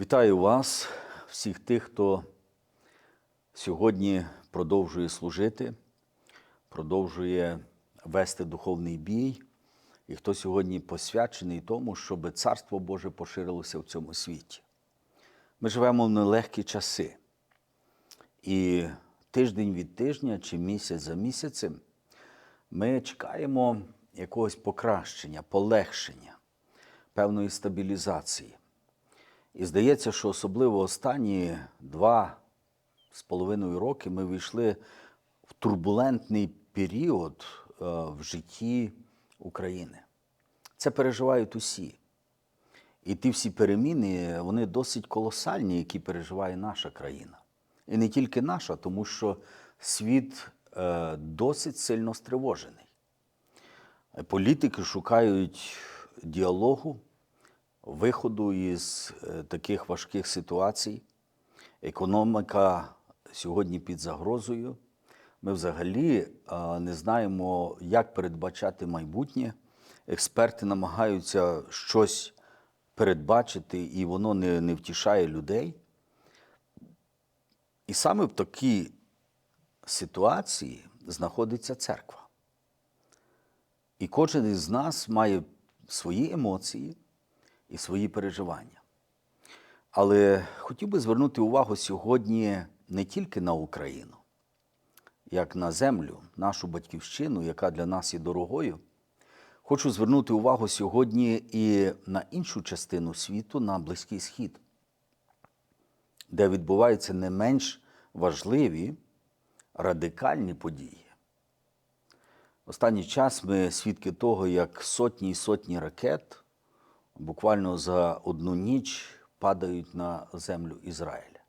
Вітаю вас, всіх тих, хто сьогодні продовжує служити, продовжує вести духовний бій, і хто сьогодні посвячений тому, щоб Царство Боже поширилося в цьому світі. Ми живемо в нелегкі часи. І тиждень від тижня чи місяць за місяцем ми чекаємо якогось покращення, полегшення, певної стабілізації. І здається, що особливо останні два з половиною роки ми війшли в турбулентний період е, в житті України. Це переживають усі. І ті всі переміни, вони досить колосальні, які переживає наша країна. І не тільки наша, тому що світ е, досить сильно стривожений. Політики шукають діалогу, виходу із е, таких важких ситуацій. Економіка сьогодні під загрозою. Ми взагалі е, не знаємо, як передбачати майбутнє. Експерти намагаються щось передбачити, і воно не, не втішає людей. І саме в такій ситуації знаходиться церква. І кожен із нас має свої емоції і свої переживання. Але хотів би звернути увагу сьогодні не тільки на Україну, як на землю, нашу батьківщину, яка для нас є дорогою. Хочу звернути увагу сьогодні і на іншу частину світу, на Близький Схід, де відбуваються не менш важливі радикальні події. Останній час ми свідки того, як сотні і сотні ракет буквально за одну ніч падають на землю Ізраїля.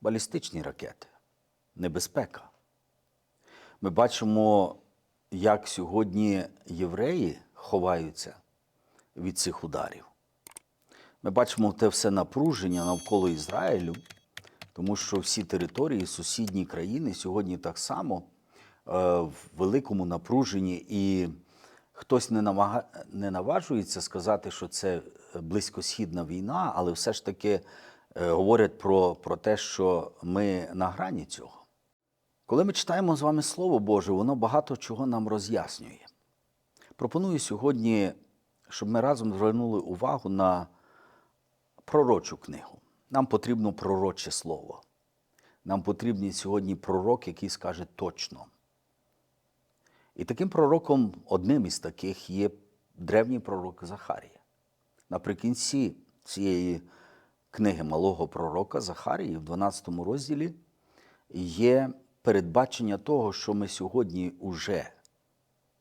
Балістичні ракети, небезпека. Ми бачимо, як сьогодні євреї ховаються від цих ударів. Ми бачимо те все напруження навколо Ізраїлю, тому що всі території, сусідні країни сьогодні так само е, в великому напруженні, і хтось не, намага... не наважується сказати, що це близькосхідна війна, але все ж таки е, говорять про, про те, що ми на грані цього. Коли ми читаємо з вами Слово Боже, воно багато чого нам роз'яснює. Пропоную сьогодні, щоб ми разом звернули увагу на пророчу книгу. Нам потрібно пророче слово. Нам потрібен сьогодні пророк, який скаже точно. І таким пророком, одним із таких, є древній пророк Захарія. Наприкінці цієї книги малого пророка Захарії, в 12 розділі, є передбачення того, що ми сьогодні уже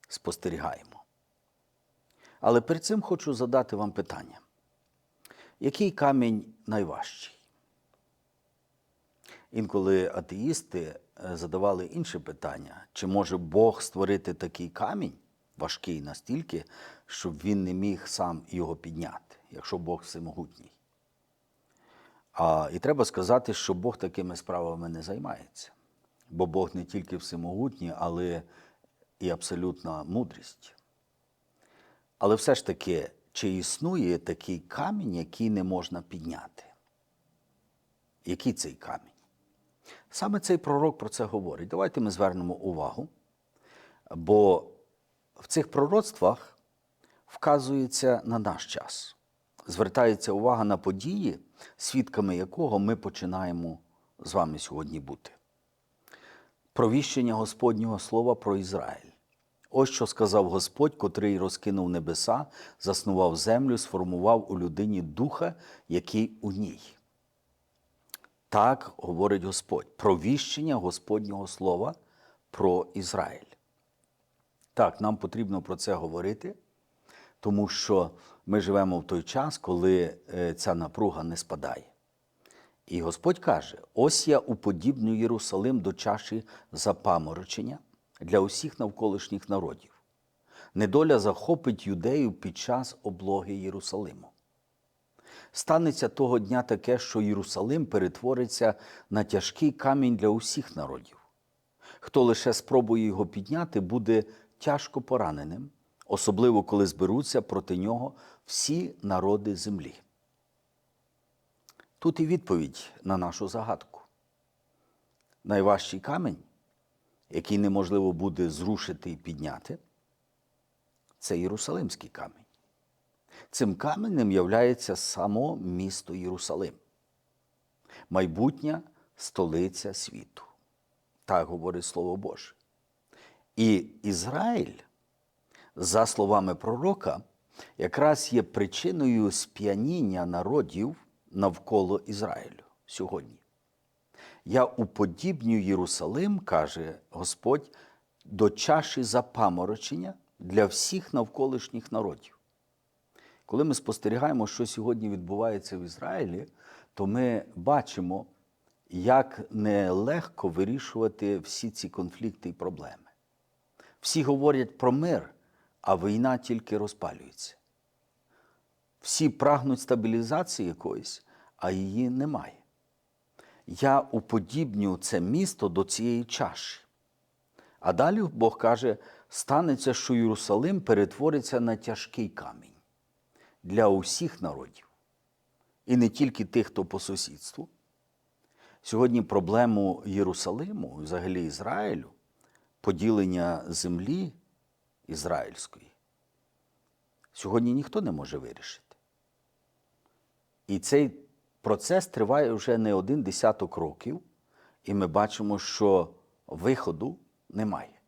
спостерігаємо. Але перед цим хочу задати вам питання: який камінь найважчий? Інколи атеїсти задавали інше питання: чи може Бог створити такий камінь, важкий настільки, щоб він не міг сам його підняти, якщо Бог всемогутній? А, І треба сказати, що Бог такими справами не займається. Бо Бог не тільки всемогутній, але і абсолютна мудрість. Але все ж таки, чи існує такий камінь, який не можна підняти? Який цей камінь? Саме цей пророк про це говорить. Давайте ми звернемо увагу, бо в цих пророцтвах вказується на наш час, звертається увага на події, свідками якого ми починаємо з вами сьогодні бути. Провіщення Господнього Слова про Ізраїль. Ось що сказав Господь, котрий розкинув небеса, заснував землю, сформував у людині духа, який у ній. Так говорить Господь. Провіщення Господнього Слова про Ізраїль. Так, нам потрібно про це говорити, тому що ми живемо в той час, коли е, ця напруга не спадає. І Господь каже: ось я уподібню Єрусалим до чаші запаморочення для усіх навколишніх народів. Недоля захопить юдею під час облоги Єрусалиму. Станеться того дня таке, що Єрусалим перетвориться на тяжкий камінь для усіх народів. Хто лише спробує його підняти, буде тяжко пораненим, особливо коли зберуться проти нього всі народи землі. Тут і відповідь на нашу загадку. Найважчий камінь, який неможливо буде зрушити і підняти, це Єрусалимський камінь. Цим каменем являється само місто Єрусалим, майбутня столиця світу. Так говорить Слово Боже. І Ізраїль, за словами пророка, якраз є причиною сп'яніння народів навколо Ізраїлю сьогодні. Я уподібнюю Єрусалим, каже Господь, до чаші запаморочення для всіх навколишніх народів. Коли ми спостерігаємо, що сьогодні відбувається в Ізраїлі, то ми бачимо, як нелегко вирішувати всі ці конфлікти і проблеми. Всі говорять про мир, а війна тільки розпалюється. Всі прагнуть стабілізації якоїсь, а її немає. Я уподібню це місто до цієї чаші. А далі Бог каже: станеться, що Єрусалим перетвориться на тяжкий камінь для усіх народів, і не тільки тих, хто по сусідству. Сьогодні проблему Єрусалиму, взагалі Ізраїлю, поділення землі ізраїльської, сьогодні ніхто не може вирішити. І цей процес триває вже не один десяток років, і ми бачимо, що виходу немає.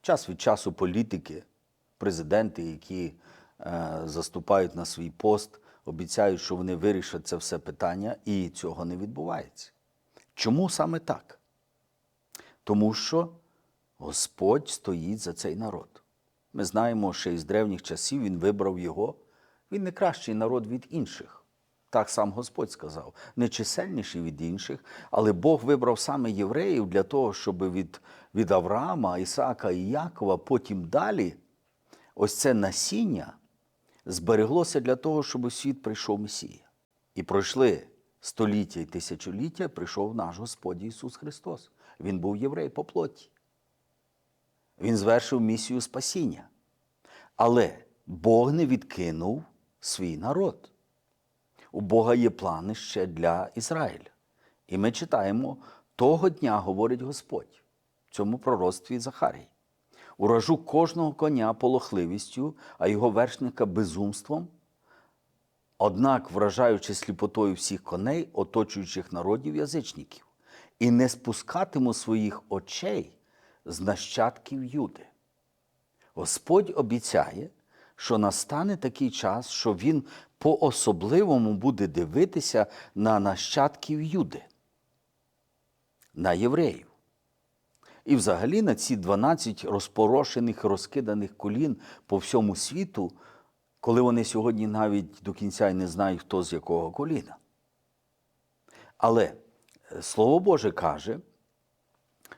Час від часу політики, президенти, які заступають на свій пост, обіцяють, що вони вирішать це все питання, і цього не відбувається. Чому саме так? Тому що Господь стоїть за цей народ. Ми знаємо, що із древніх часів Він вибрав його. Він не кращий народ від інших. Так сам Господь сказав, не чисельніший від інших, але Бог вибрав саме євреїв для того, щоб від, від Авраама, Ісаака і Якова потім далі ось це насіння збереглося для того, щоб у світ прийшов Месія. І пройшли століття і тисячоліття, прийшов наш Господь Ісус Христос. Він був єврей по плоті. Він звершив місію спасіння. Але Бог не відкинув свій народ. У Бога є плани ще для Ізраїля. І ми читаємо, того дня говорить Господь в цьому пророцтві Захарій. Уражу кожного коня полохливістю, а його вершника безумством. Однак, вражаючи сліпотою всіх коней, оточуючих народів язичників, і не спускатиму своїх очей з нащадків Юди. Господь обіцяє, що настане такий час, що Він по-особливому буде дивитися на нащадків Юди, на євреїв. І взагалі на ці 12 розпорошених, розкиданих колін по всьому світу, коли вони сьогодні навіть до кінця й не знають, хто з якого коліна. Але Слово Боже каже,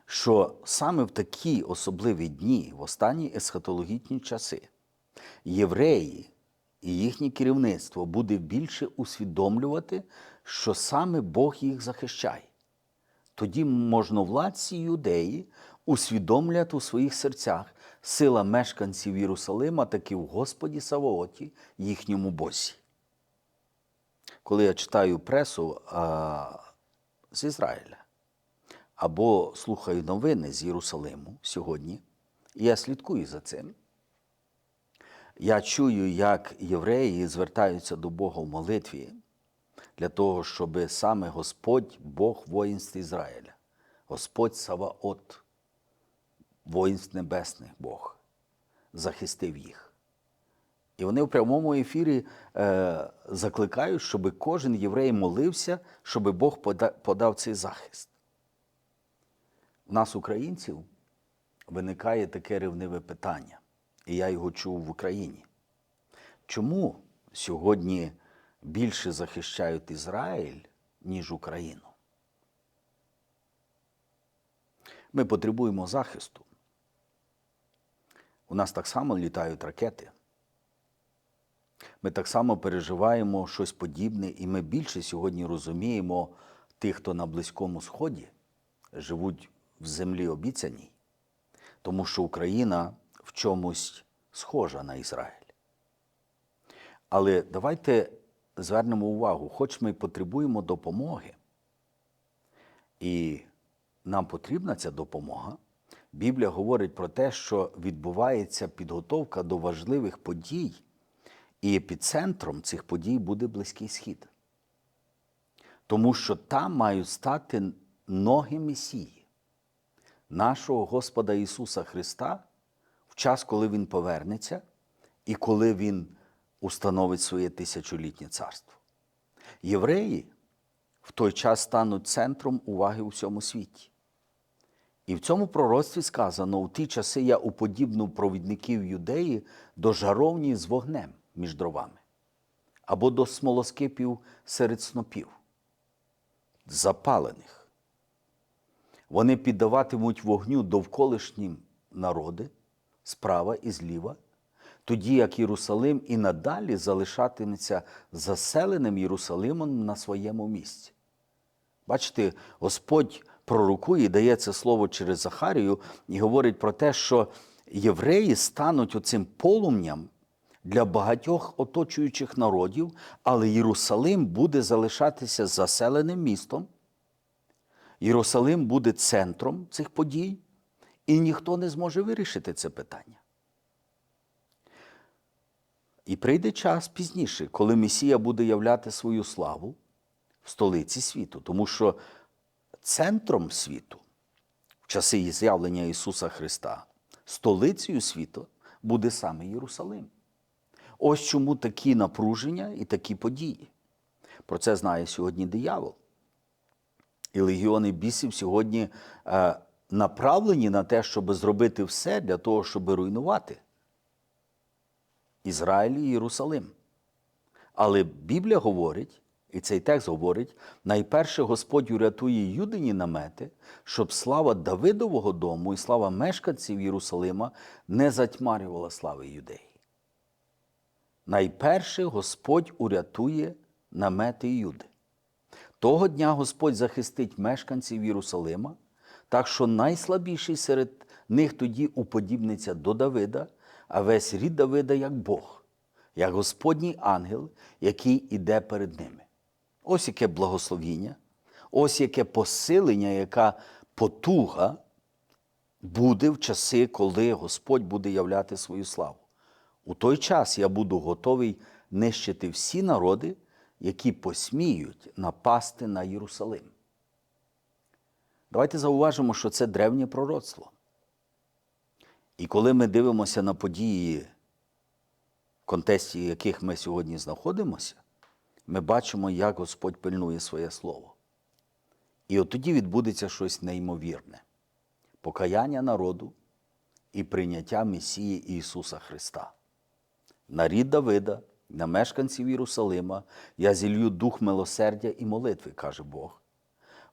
що саме в такі особливі дні, в останні есхатологічні часи, євреї і їхнє керівництво буде більше усвідомлювати, що саме Бог їх захищає. Тоді можновладці юдеї усвідомлять у своїх серцях сила мешканців Єрусалима таки в Господі Савооті, їхньому Босі. Коли я читаю пресу а, з Ізраїля або слухаю новини з Єрусалиму сьогодні, і я слідкую за цим. Я чую, як євреї звертаються до Бога в молитві для того, щоб саме Господь, Бог воїнств Ізраїля, Господь Саваот, воїнств небесних Бог, захистив їх. І вони в прямому ефірі е, закликають, щоб кожен єврей молився, щоб Бог подав цей захист. У нас, українців, виникає таке ревниве питання, і я його чув в Україні. Чому сьогодні більше захищають Ізраїль, ніж Україну? Ми потребуємо захисту. У нас так само літають ракети. Ми так само переживаємо щось подібне, і ми більше сьогодні розуміємо тих, хто на Близькому Сході живуть в землі обіцяній, тому що Україна в чомусь схожа на Ізраїль. Але давайте звернемо увагу, хоч ми потребуємо допомоги, і нам потрібна ця допомога, Біблія говорить про те, що відбувається підготовка до важливих подій, і епіцентром цих подій буде Близький Схід. Тому що там мають стати ноги Месії, нашого Господа Ісуса Христа, в час, коли Він повернеться і коли Він установить своє тисячолітнє царство. Євреї в той час стануть центром уваги у всьому світі. І в цьому пророцтві сказано: у ті часи я уподібнив провідників юдеї до жаровні з вогнем між дровами, або до смолоскипів серед снопів, запалених. Вони піддаватимуть вогню довколишні народи справа і зліва, тоді як Єрусалим і надалі залишатиметься заселеним Єрусалимом на своєму місці. Бачите, Господь пророкує дає це слово через Захарію і говорить про те, що євреї стануть оцим полум'ям для багатьох оточуючих народів, але Єрусалим буде залишатися заселеним містом. Єрусалим буде центром цих подій, і ніхто не зможе вирішити це питання. І прийде час пізніше, коли Месія буде являти свою славу в столиці світу, тому що центром світу в часи з'явлення Ісуса Христа, столицею світу буде саме Єрусалим. Ось чому такі напруження і такі події. Про це знає сьогодні диявол. І легіони бісів сьогодні е, направлені на те, щоб зробити все для того, щоб руйнувати Ізраїль і Єрусалим. Але Біблія говорить, і цей текст говорить, найперше Господь урятує юдині намети, щоб слава Давидового дому і слава мешканців Єрусалима не затьмарювала слави юдеї. Найперше Господь урятує намети Юди. Того дня Господь захистить мешканців Єрусалима, так що найслабіший серед них тоді уподібниться до Давида, а весь рід Давида як Бог, як Господній ангел, який іде перед ними. Ось яке благословіння, ось яке посилення, яка потуга буде в часи, коли Господь буде являти свою славу. У той час я буду готовий нищити всі народи, які посміють напасти на Єрусалим. Давайте зауважимо, що це древнє пророцтво. І коли ми дивимося на події, в контексті яких ми сьогодні знаходимося, ми бачимо, як Господь пильнує своє слово. І от тоді відбудеться щось неймовірне покаяння народу і прийняття Месії Ісуса Христа. На рід Давида, на мешканців Єрусалима я зілью дух милосердя і молитви, каже Бог.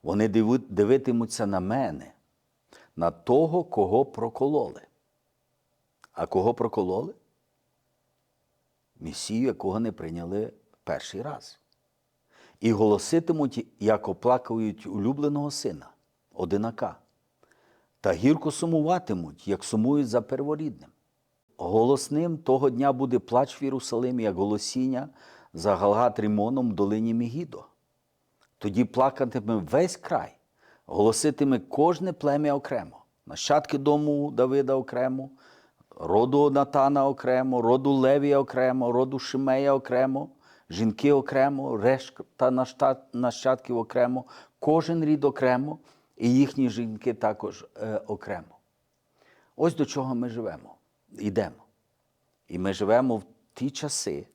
Вони дивитимуться на мене, на того, кого прокололи. А кого прокололи? Месію, якого не прийняли перший раз. І голоситимуть, як оплакують улюбленого сина, одинака, та гірко сумуватимуть, як сумують за перворідним. Голосним того дня буде плач в Єрусалимі, як голосіння за Галгат Рімоном в долині Мігідо. Тоді плакатиме весь край, голоситиме кожне плем'я окремо, нащадки дому Давида окремо, роду Натана окремо, роду Левія окремо, роду Шимея окремо, жінки окремо, решта нащадків окремо, кожен рід окремо, і їхні жінки також е, окремо. Ось до чого ми живемо, йдемо. І ми живемо в ті часи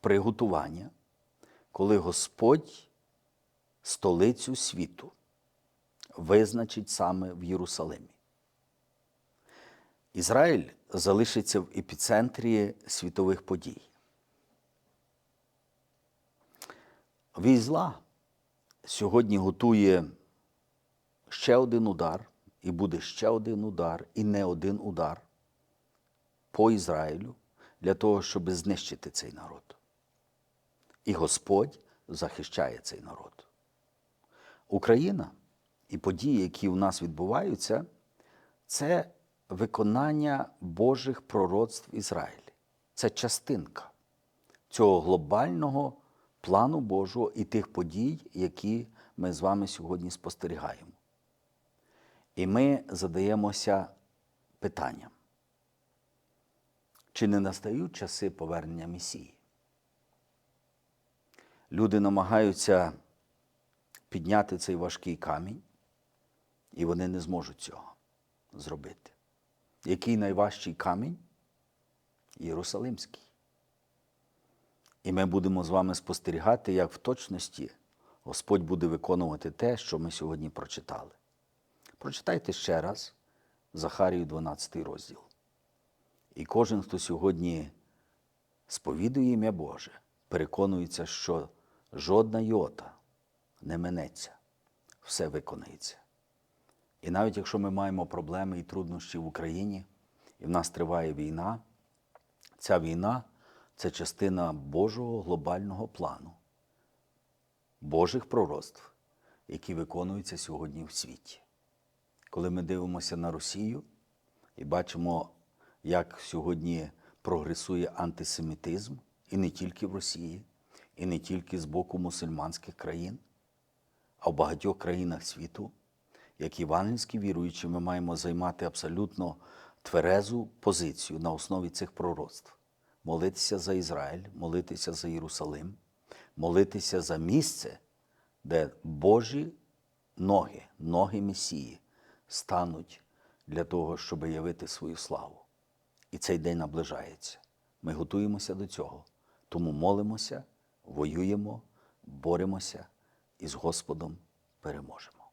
приготування, коли Господь столицю світу визначить саме в Єрусалимі. Ізраїль залишиться в епіцентрі світових подій. Візла сьогодні готує ще один удар, і буде ще один удар, і не один удар по Ізраїлю для того, щоб знищити цей народ. І Господь захищає цей народ. Україна і події, які у нас відбуваються, це виконання Божих пророцтв Ізраїлі. Це частинка цього глобального плану Божого і тих подій, які ми з вами сьогодні спостерігаємо. І ми задаємося питанням, чи не настають часи повернення Месії? Люди намагаються підняти цей важкий камінь, і вони не зможуть цього зробити. Який найважчий камінь? Єрусалимський. І ми будемо з вами спостерігати, як в точності Господь буде виконувати те, що ми сьогодні прочитали. Прочитайте ще раз Захарію 12 розділ. І кожен, хто сьогодні сповідує ім'я Боже, переконується, що жодна йота не минеться, все виконається. І навіть якщо ми маємо проблеми і труднощі в Україні, і в нас триває війна, ця війна це частина Божого глобального плану, Божих пророцтв, які виконуються сьогодні в світі. Коли ми дивимося на Росію і бачимо, як сьогодні прогресує антисемітизм, і не тільки в Росії, і не тільки з боку мусульманських країн, а в багатьох країнах світу, як євангельські віруючі, ми маємо займати абсолютно тверезу позицію на основі цих пророцтв. Молитися за Ізраїль, молитися за Єрусалим, молитися за місце, де Божі ноги, ноги Месії стануть для того, щоб явити свою славу. І цей день наближається. Ми готуємося до цього. Тому молимося, воюємо, боремося і з Господом переможемо.